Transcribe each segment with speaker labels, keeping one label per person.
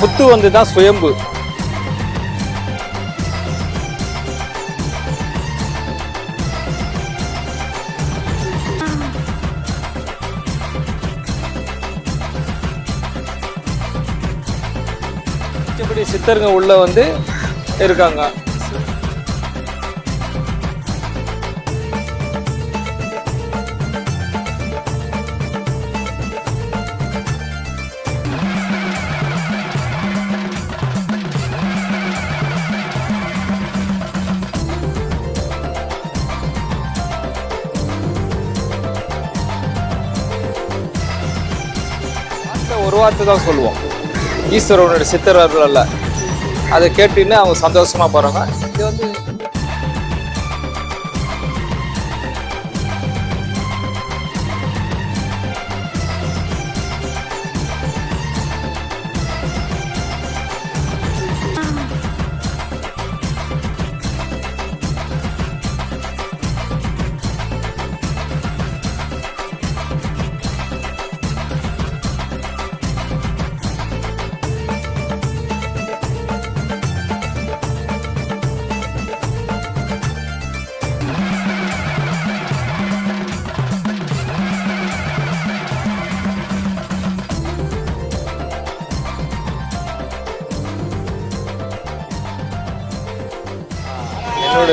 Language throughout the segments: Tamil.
Speaker 1: புத்து வந்து தான் சுயம்பு சித்தருங்க உள்ள வந்து இருக்காங்க. வார்த்தை ஒரு வார்த்தை தான் சொல்லுவோம். ஈஸ்வரனுடைய சித்தர்கள் அல்ல. அதை கேட்டுன்னு அவங்க சந்தோஷமா போறாங்க. இது வந்து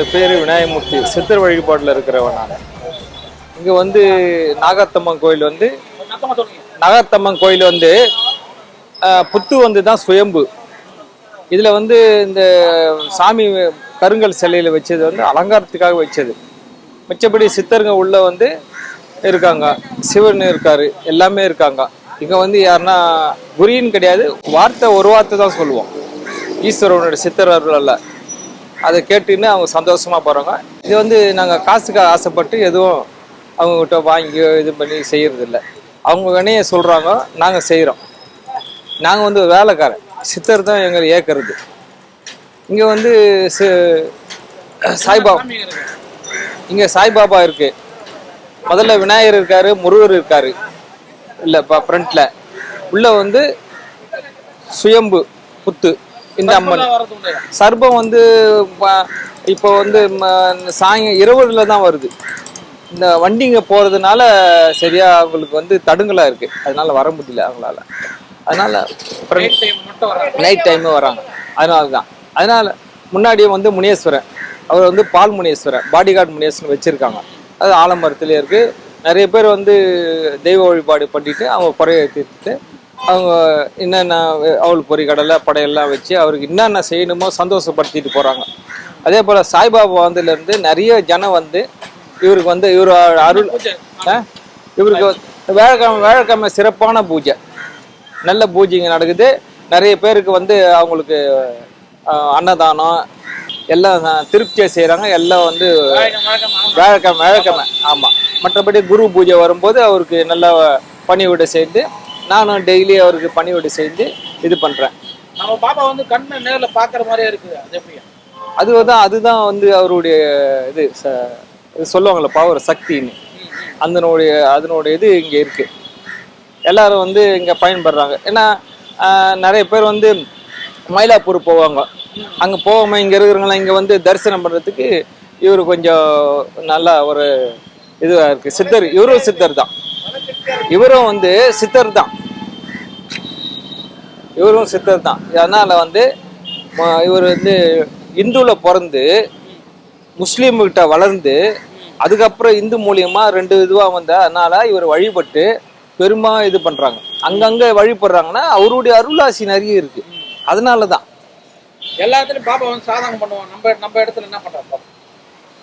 Speaker 1: என்னோட பேரு விநாயகமூர்த்தி சித்தர் வழிபாட்டில் இருக்கிறவன் நான். இங்கே வந்து நாகாத்தம்மன் கோயில் வந்து நாகாத்தம்மன் கோயில் வந்து புத்து வந்து தான் சுயம்பு. இதில் வந்து இந்த சாமி கருங்கல் சிலையில் வச்சது வந்து அலங்காரத்துக்காக வச்சது. மிச்சபடி சித்தருங்க உள்ளே வந்து இருக்காங்க. சிவன் இருக்காரு எல்லாமே இருக்காங்க. இங்கே வந்து யாருன்னா குறின்னு கிடையாது வார்த்தை ஒரு வார்த்தை தான் சொல்லுவோம். ஈஸ்வரனுடைய சித்தர் அருள் அல்ல. அதை கேட்டுன்னு அவங்க சந்தோஷமாக போகிறாங்க இது வந்து நாங்கள் காசுக்கு ஆசைப்பட்டு எதுவும் அவங்ககிட்ட வாங்கி இது பண்ணி செய்கிறதில்ல அவங்க வேணையே சொல்கிறாங்க நாங்கள் செய்கிறோம் நாங்கள் வந்து வேலைக்காரன். சித்தர் தான் எங்களை ஏற்கிறது இங்கே வந்து சாய்பாபா. இங்கே சாய்பாபா இருக்குது முதல்ல விநாயகர் இருக்கார் முருகர் இல்லை இப்போ ஃப்ரண்ட்டில் உள்ளே வந்து சுயம்பு புத்து. இந்த அம்மன். சர்பம் வந்து இப்போ வந்து சாயங்க இரவுல தான் வருது. இந்த வண்டிங்க போறதுனால சரியா அவங்களுக்கு வந்து தடுங்கலா இருக்கு. அதனால வர முடியல அவங்களால. அதனால நைட் டைம் வராங்க. அதனால தான் அதனால முன்னாடியே வந்து முனீஸ்வரன் அவர் வந்து பால் முனீஸ்வரன் பாடிகார்டு முனீஸ்வரன் வச்சிருக்காங்க. அது ஆலமரத்துலேயே இருக்கு. நிறைய பேர் வந்து தெய்வ வழிபாடு பண்ணிட்டு அவங்க குறைய தீர்த்துட்டு அவங்க என்னென்ன அவள் பொறி கடலை படையெல்லாம் வச்சு அவருக்கு என்னென்ன செய்யணுமோ சந்தோஷப்படுத்திட்டு போறாங்க. அதே போல சாய்பாபா வந்துல இருந்து நிறைய ஜனம் வந்து இவருக்கு வந்து இவர் அருள்? இவருக்கு வேலைக்கிழமை வேலைக்கிழமை சிறப்பான பூஜை. நல்ல பூஜைங்க நடக்குது. நிறைய பேருக்கு வந்து அவங்களுக்கு அன்னதானம் எல்லாம் திருப்தியை செய்கிறாங்க எல்லாம் வந்து வேலைக்கிழமை வேலைக்கிழமை ஆமாம் மற்றபடி குரு பூஜை வரும்போது அவருக்கு நல்ல பணிவிடை செய்து நானும் டெய்லி அவருக்கு பணிவிடை செய்து இது பண்ணுறேன்
Speaker 2: நம்ம பாப்பா வந்து கண்ணை நேர்ல பாக்குற மாதிரியே இருக்குது? அது எப்படி?
Speaker 1: அதுதான் அதுதான் வந்து அவருடைய இது சொல்லுவாங்கள்ல பவர் சக்தின்னு. அதனுடைய அதனுடைய இது இங்கே இருக்கு. எல்லாரும் வந்து இங்கே பயன்படுறாங்க. ஏன்னா நிறைய பேர் வந்து மயிலாப்பூர் போவாங்க. அங்கே போகாமல் இங்கே இருக்கிறவங்களாம் இங்கே வந்து தரிசனம் பண்ணுறதுக்கு இவர் கொஞ்சம் நல்லா ஒரு இதுவாக இருக்குது சித்தர் இவரும் சித்தர் தான் இவரும் வந்து சித்தர் தான் இவரும் சித்தர் தான். அதனால வந்து இவர் வந்து இந்துல பிறந்து முஸ்லீம் கிட்ட வளர்ந்து அதுக்கப்புறம் இந்து மூலியமா ரெண்டு இதுவா வந்த அதனால இவர் வழிபட்டு பெருமா இது பண்றாங்க. அங்கங்க வழிபடுறாங்கன்னா அவருடைய அருளாசி நிறைய இருக்கு. அதனால தான்
Speaker 2: எல்லா இடத்துலயும் பாப்பா வந்து சாதகம் பண்ணுவான். நம்ம நம்ம இடத்துல என்ன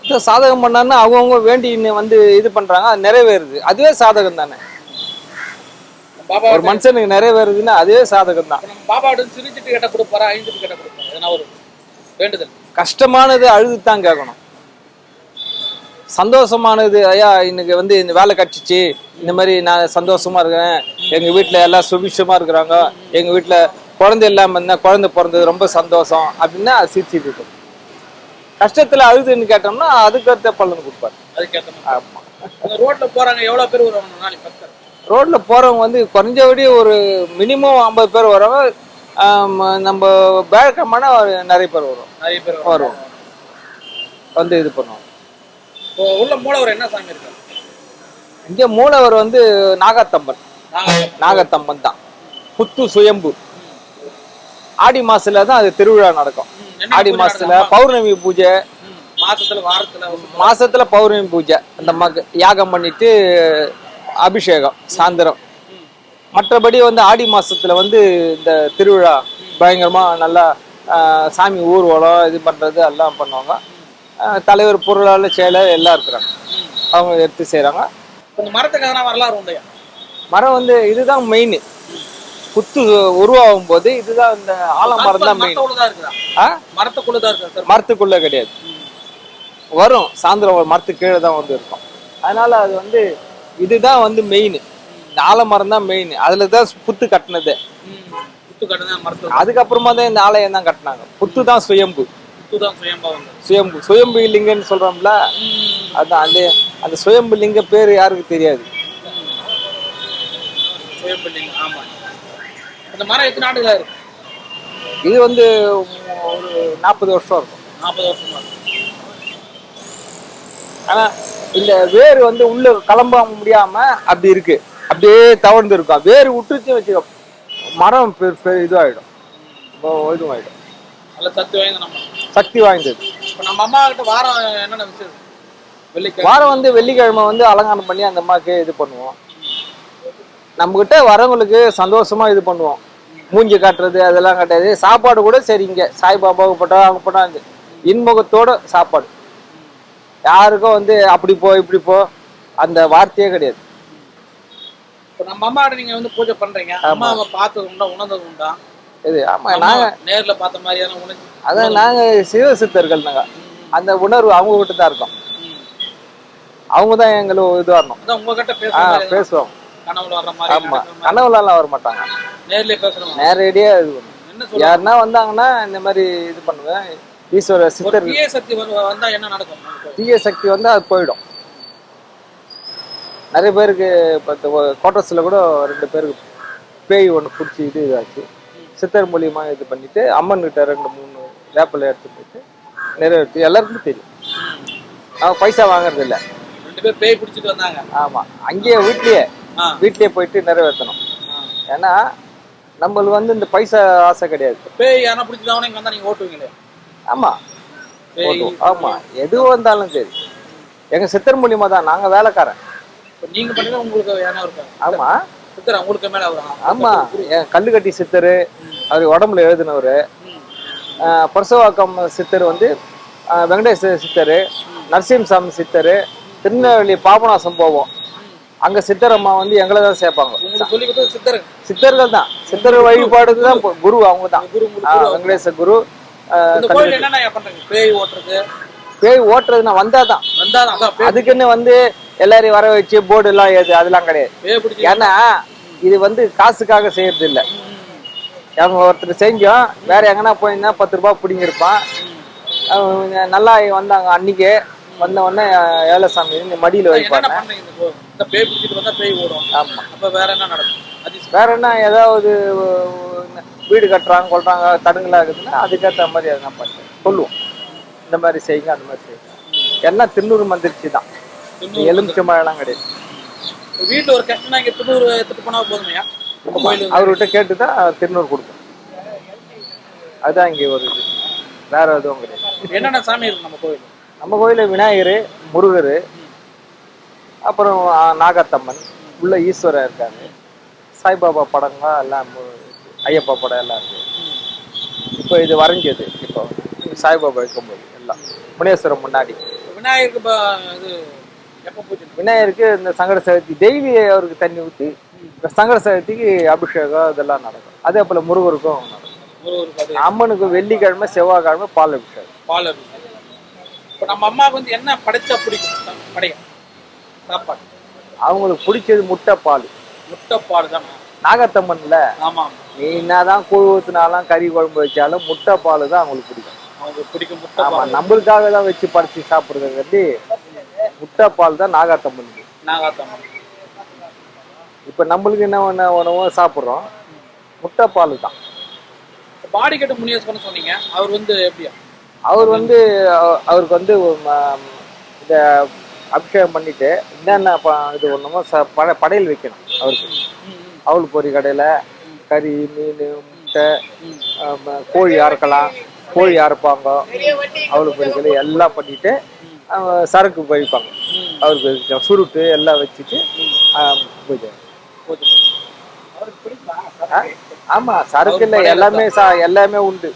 Speaker 1: இந்த சாதகம் பண்ணாருன்னா அவங்கவுங்க வேண்டி வந்து இது பண்றாங்க அது நிறைவேறுது. அதுவே சாதகம் தானே
Speaker 2: பாப்பா
Speaker 1: ஒரு மனுஷனுக்கு நிறைவேறுதுன்னா அதுவே சாதகம் தான்
Speaker 2: வந்து சிரிச்சிட்டு கேட்ட கொடுப்பாரா ஐந்துட்டு கேட்ட கொடுப்பாரா? எதனா ஒரு வேண்டுதல்.
Speaker 1: கஷ்டமானது அழுது தான் கேட்கணும். சந்தோஷமானது ஐயா இன்னைக்கு வந்து இந்த வேலை கட்சிச்சு இந்த மாதிரி நான் சந்தோஷமா இருக்கேன். எங்க வீட்ல எல்லாம் சுபிஷமா இருக்கிறாங்க. எங்க வீட்ல குழந்தை இல்லாம இருந்தா குழந்தை பிறந்தது ரொம்ப சந்தோஷம். அப்படின்னா அது சிரிச்சிட்டு இருக்கும். கஷ்டத்துல அழுதுன்னு கேட்டோம்னா அதுக்கேற்ற பலன் கொடுப்பாரு.
Speaker 2: அதுக்கேற்ற மாதிரி.
Speaker 1: ஆமா.
Speaker 2: அந்த ரோட்ல போறாங்க எவ்வளவு பேர் வருவாங்க? நாளைக்கு பக்தர்
Speaker 1: ரோட்ல போறவங்க வந்து குறைஞ்சபடி ஒரு மினிமம் ஐம்பது பேர் வராங்க ஆம், நம்ம பேழக்கமான நிறைய பேர் வரும்.
Speaker 2: நிறைய பேர்
Speaker 1: வரும். வந்து இது பண்ணுவோம்
Speaker 2: இப்போ உள்ள மூலவர் என்ன சாமி இருக்கு
Speaker 1: இங்கே மூலவர் வந்து நாகத்தம்மன்
Speaker 2: நாங்க
Speaker 1: நாகத்தம்மன் தான். புத்து சுயம்பு. ஆடி மாசத்துல தான் அது திருவிழா நடக்கும். ஆடி மாசத்துல? பௌர்ணமி பூஜை.
Speaker 2: மாசத்துல வாரத்துல
Speaker 1: மாசத்துல பௌர்ணமி பூஜை. அந்த யாகம் பண்ணிட்டு அபிஷேகம் சாயந்தரம். மற்றபடி வந்து ஆடி மாசத்துல வந்து இந்த திருவிழா பயங்கரமா நல்லா சாமி ஊர்வலம் இது பண்றது எல்லாம் பண்ணுவாங்க. தலைவர் பொருளாளர் செயலர் எல்லாம் இருக்கிறாங்க. அவங்க எடுத்து செய்றாங்க.
Speaker 2: இப்ப இந்த மரத்துக்கு எதனா வரலாறு உண்டையா?
Speaker 1: மரம் வந்து இதுதான் மெயின் புத்து உருவாகும் போது இதுதான் இந்த ஆலமரம் தான் மெயின் மரத்துக்குள்ள கிடையாது. வரும். சாயந்தரம் மரத்துக்கு கீழே தான் வந்து இருக்கும். அதனால அது வந்து இதுதான் வந்து மெயின் இந்த ஆலமரம் தான் மெயின் அதுல தான் புத்து கட்டினது அதுக்கப்புறமா தான் இந்த ஆலயம் தான் கட்டினாங்க. புத்து தான் சுயம்பு.
Speaker 2: சுயம்பா
Speaker 1: சுயம்பு. லிங்கன்னு சொல்றோம்ல அதான் அந்த அந்த சுயம்பு லிங்க பேர் யாருக்கு தெரியாது?
Speaker 2: மரம்
Speaker 1: இது வந்து ஒரு நாற்பது வருஷம் இருக்கும்.
Speaker 2: நாற்பது வருஷமா
Speaker 1: ஆனா இந்த வேர் வந்து உள்ள கிளம்ப முடியாம அப்படி இருக்கு. அப்படியே தவழ்ந்து இருக்கும் வேர் விட்டுச்சு வச்சுக்கோ மரம் இதுவாயிடும்.
Speaker 2: நல்ல சத்து வாய்ந்த
Speaker 1: சக்தி வாய்ந்தது.
Speaker 2: நம்ம அம்மா கிட்ட வாரம் என்னென்ன வெள்ளிக்கிழமை.
Speaker 1: வாரம் வந்து வெள்ளிக்கிழமை வந்து அலங்காரம் பண்ணி அந்த அம்மாக்கு இது பண்ணுவோம். நம்மகிட்ட வரவங்களுக்கு சந்தோஷமா இது பண்ணுவோம். மூஞ்சி காட்டுறது அதெல்லாம் கிடையாது சாப்பாடு கூட சரி இங்க. சாய்பாபாவுக்கு போட்டா அவங்க போட்டா இந்த இன்முகத்தோட சாப்பாடு. யாருக்கும் வந்து அப்படி போ இப்படி போ அந்த வார்த்தையே கிடையாது.
Speaker 2: இப்ப நம்ம அம்மா கிட்ட நீங்க வந்து பூஜை பண்றீங்க. அம்மாவை பார்த்தது உண்டா உணர்ந்தது உண்டா?
Speaker 1: இது ஆமா
Speaker 2: அம்மா
Speaker 1: நாங்க
Speaker 2: நேர்ல பார்த்த மாதிரியான உணர்ச்சி.
Speaker 1: அதான் நாங்க சிவ சித்தர்கள் நாங்க அந்த உணர்வு அவங்க கிட்ட தான் இருக்கோம். அவங்க தான் எங்களுக்கு இது வரணும்
Speaker 2: அதான் உங்ககிட்ட
Speaker 1: ஆ பேசுவோம். ஆமா. கனவுலலாம் வர மாட்டாங்க.
Speaker 2: நேர்லயே பேசுறவங்க.
Speaker 1: நேரடியா இது யாருன்னா வந்தாங்கன்னா இந்த மாதிரி இது பண்ணுவேன். ஈஸ்வர சித்தர்.
Speaker 2: தீய சக்தி வந்து- வந்தா என்ன நடக்கும்?
Speaker 1: தீய சக்தி வந்து அது போயிடும். நிறைய பேருக்கு இப்போ கோட்டர்ஸில் கூட ரெண்டு பேருக்கு பேய் ஒன்று பிடிச்சி இது இதாச்சு. சித்தர் மூலியமா இது பண்ணிட்டு அம்மன் கிட்ட ரெண்டு மூணு வேப்பிலை எடுத்து போயிட்டு நிறைவேற்றி எல்லாருக்குமே தெரியும். அவன் பைசா வாங்குறது இல்ல.
Speaker 2: ரெண்டு பேர் பேய் பிடிச்சிட்டு வந்தாங்க.
Speaker 1: ஆமா. அங்கேயே வீட்லயே. வீட்லயே போயிட்டு நிறைவேற்றணும். ஏன்னா நம்மளுக்கு வந்து இந்த பைசா ஆசை கிடையாது.
Speaker 2: பேய் யாரா இங்க வந்தா நீங்க ஓட்டுவீங்களே?
Speaker 1: ஆமா.
Speaker 2: பேய்
Speaker 1: போதும். ஆமா. எது வந்தாலும் சரி. எங்க சித்தர் மூலியமா தான். நாங்க வேலைக்காரன்.
Speaker 2: இப்ப நீங்க பண்ணீங்கன்னா உங்களுக்கு ஏன்னா இருக்கும்
Speaker 1: ஆமா.
Speaker 2: சித்தர் உங்களுக்கு மேல
Speaker 1: ஆமா. என் கல்லுக்கட்டி சித்தர் அவர் உடம்புல எழுதினவர். பரசுவாக்கம் சித்தர் வந்து வெங்கடேச சித்தர் நரசிம்மசாமி சித்தர் திருநெல்வேலி பாபநாசம் போவோம். அங்க சித்தரம்மா வந்து எங்களை தான் சேர்ப்பாங்க. சித்தர்கள். தான். சித்தர் வழிபாடு தான் குரு அவங்க தான். வெங்கடேச குரு
Speaker 2: பேய் ஓட்டுறது.
Speaker 1: பேய் ஓட்டுறது நான் வந்தாதான்.
Speaker 2: வந்தா அதான் பேய்
Speaker 1: அதுக்குன்னு வந்து எல்லாரையும் வர வச்சு போர்டு எல்லாம் ஏது அதெல்லாம் கிடையாது. ஏன்னா இது வந்து காசுக்காக செய்யறது இல்ல அவங்க ஒருத்தர் செஞ்சோம் வேற எங்கன்னா போயிருந்தா பத்து ரூபாய் பிடிங்கிருப்பான். அவங்க நல்லா வந்தாங்க அன்னைக்கே வந்த உடனே ஏலசாமி இந்த மடியில வைப்பாங்க.
Speaker 2: பண்றீங்க இந்த கோ- இந்த பேய் பிடிச்சிட்டு வந்தா பேய் ஓடும்.
Speaker 1: ஆமா.
Speaker 2: அப்ப வேற என்ன நடக்கும்?
Speaker 1: வேற என்ன ஏதாவது வீடு கட்டுறாங்க கொள்றாங்க தடுங்களா இருக்குதுன்னா அதுக்கேற்ற மாதிரி எதனா பண்ணுறேன் சொல்லுவோம். இந்த மாதிரி செய்யுங்க அந்த மாதிரி செய்யுங்க. என்ன திருநூறு மந்திரிச்சு தான். எலுமிச்சை மழைலாம் கிடையாது.
Speaker 2: வீட்டுல ஒரு கஷ்டம்னா இங்க திருநூறு எடுத்துட்டு போனா போதுமையா? நம்ம கோயில்
Speaker 1: அவர்கிட்ட கேட்டு தான் திருநூறு கொடுப்போம். அதுதான் இங்கே ஒரு இது. வேற எதுவும் கிடையாது.
Speaker 2: என்னென்ன சாமி இருக்கு நம்ம கோயில்
Speaker 1: நம்ம கோயிலில் விநாயகர் முருகர் அப்புறம் நாகத்தம்மன் உள்ள ஈஸ்வரர் இருக்காரு. சாய்பாபா படங்க எல்லாம் ஐயப்பா படம் எல்லாம் இருக்கு. இப்போ இது வரைஞ்சது இப்போ. சாய்பாபா இருக்கும்போது எல்லாம். முனேஸ்வரம் முன்னாடி.
Speaker 2: விநாயகருக்கு
Speaker 1: விநாயகருக்கு இந்த சங்கட சதுர்த்தி டெய்லி அவருக்கு தண்ணி ஊற்றி சங்கட சதுர்த்திக்கு அபிஷேகம் இதெல்லாம் நடக்கும். அதே போல் முருகருக்கும் நடக்கும் அம்மனுக்கு வெள்ளிக்கிழமை செவ்வாய்க்கிழமை பால் அபிஷேகம்.
Speaker 2: பால் அபிஷேகம். இப்ப நம்ம அம்மாவுக்கு வந்து என்ன படைச்சா பிடிக்கும்? படையும் சாப்பாடு.
Speaker 1: அவங்களுக்கு பிடிச்சது முட்டை பால்.
Speaker 2: முட்டை பால் தானே?
Speaker 1: நாகத்தம்மன்ல நீ என்னதான் கூழ் ஊத்துனாலும் கறி குழம்பு வச்சாலும் முட்டை பால் தான் அவங்களுக்கு பிடிக்கும்.
Speaker 2: அவங்களுக்கு பிடிக்கும் முட்டை
Speaker 1: ஆமா நம்மளுக்காக தான் வச்சு பறிச்சு சாப்பிடுறதுங்காட்டி முட்டை பால் தான் நாகாத்தம்மனுக்கு.
Speaker 2: நாகாத்தம்மன்.
Speaker 1: இப்ப நம்மளுக்கு என்ன ஒண்ணு உணவோ சாப்பிடுறோம். முட்டை பால் தான்.
Speaker 2: பாடி கட்டு முனியேஸ்வரன் சொன்னீங்க. அவர் வந்து எப்படியா?
Speaker 1: அவர் வந்து அவ- அவருக்கு வந்து இந்த அபிஷேகம் பண்ணிட்டு என்னென்ன இது பட படையல் வைக்கணும் அவருக்கு. அவள் பொரி கடையில் கறி மீன் முட்டை கோழி அறுக்கலாம் கோழி அறுப்பாங்க. அவள் பொரி கடை எல்லாம் பண்ணிட்டு சரக்கு வைப்பாங்க அவருக்கு சுருட்டு எல்லாம் வச்சுட்டு பூஜை? ஆமா சரக்கு இல்லை எல்லாமே எல்லாமே உண்டு.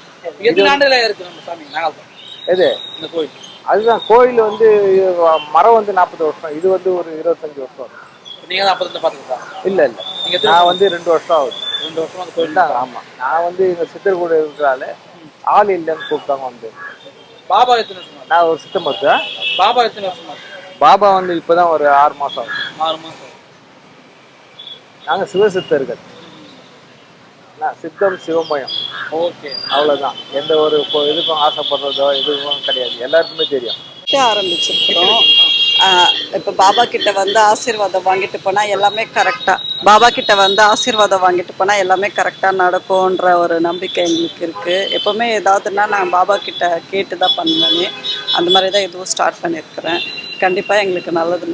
Speaker 1: எது? அதுதான் கோயில் வந்து மரம் வந்து நாற்பது வருஷம் இது வந்து ஒரு இருபத்தஞ்சு வருஷம்.
Speaker 2: நீங்க தான் அப்பதான் பாத்துக்கிட்டா
Speaker 1: இல்ல இல்ல.
Speaker 2: நீங்க
Speaker 1: நான் வந்து ரெண்டு வருஷம் ஆகுது.
Speaker 2: ரெண்டு வருஷமா அந்த கோயில்
Speaker 1: தான் ஆமா. நான் வந்து எங்க சித்தர் கூட இருக்கிறால ஆள் இல்லைன்னு கூப்பிட்டாங்க வந்து.
Speaker 2: பாபா எத்தனை வருஷமா?
Speaker 1: நான் ஒரு சித்த மருத்துவன்
Speaker 2: பாபா எத்தனை வருஷமா?
Speaker 1: பாபா வந்து இப்பதான் ஒரு ஆறு மாசம் ஆகுது.
Speaker 2: ஆறு மாசம்
Speaker 1: நாங்க சிவசித்தர்கள் நான் சித்தம் சிவமயம்.
Speaker 2: ஓகே.
Speaker 1: அவ்வளவுதான். எந்த ஒரு இதுக்கும் ஆசைப்படுறதோ எதுவும் கிடையாது. எல்லாருக்குமே தெரியும்.
Speaker 3: ஆரம்பிச்சிருக்கிறோம். இப்போ பாபா கிட்ட வந்து ஆசீர்வாதம் வாங்கிட்டு போனால் எல்லாமே கரெக்டாக பாபா கிட்ட வந்து ஆசீர்வாதம் வாங்கிட்டு போனால் எல்லாமே கரெக்டாக நடக்கும்ன்ற ஒரு நம்பிக்கை எங்களுக்கு இருக்குது எப்போவுமே ஏதாவதுன்னா நான் பாபா கிட்ட கேட்டு தான் பண்ணுவேன். அந்த மாதிரி தான் இதுவும் ஸ்டார்ட் பண்ணியிருக்கிறேன் கண்டிப்பாக எங்களுக்கு நல்லது